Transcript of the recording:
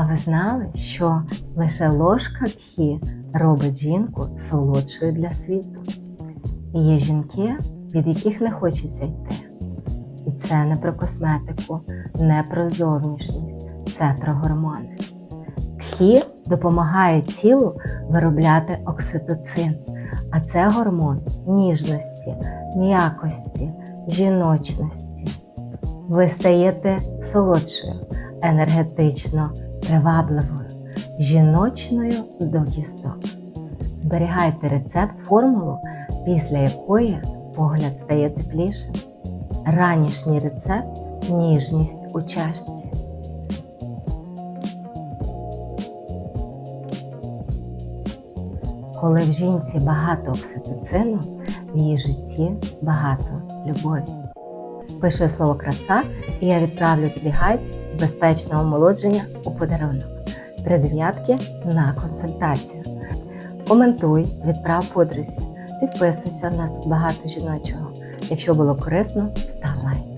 А ви знали, що лише ложка кхі робить жінку солодшою для світу? І є жінки, від яких не хочеться йти. І це не про косметику, не про зовнішність, це про гормони. Кхі допомагає тілу виробляти окситоцин, а це гормон ніжності, м'якості, жіночності. Ви стаєте солодшою, енергетично привабливою, жіночною до кісток. Зберігайте рецепт формулу, після якої погляд стає теплішим. Ранішній рецепт ніжність у чашці. Коли в жінці багато окситоцину, в її житті багато любові. Пиши слово краса, і я відправлю тобі гайд безпечного омолодження у подарунок. Три дев'ятки на консультацію. Коментуй, відправ подрузі, підписуйся, в нас багато жіночого. Якщо було корисно, став лайк.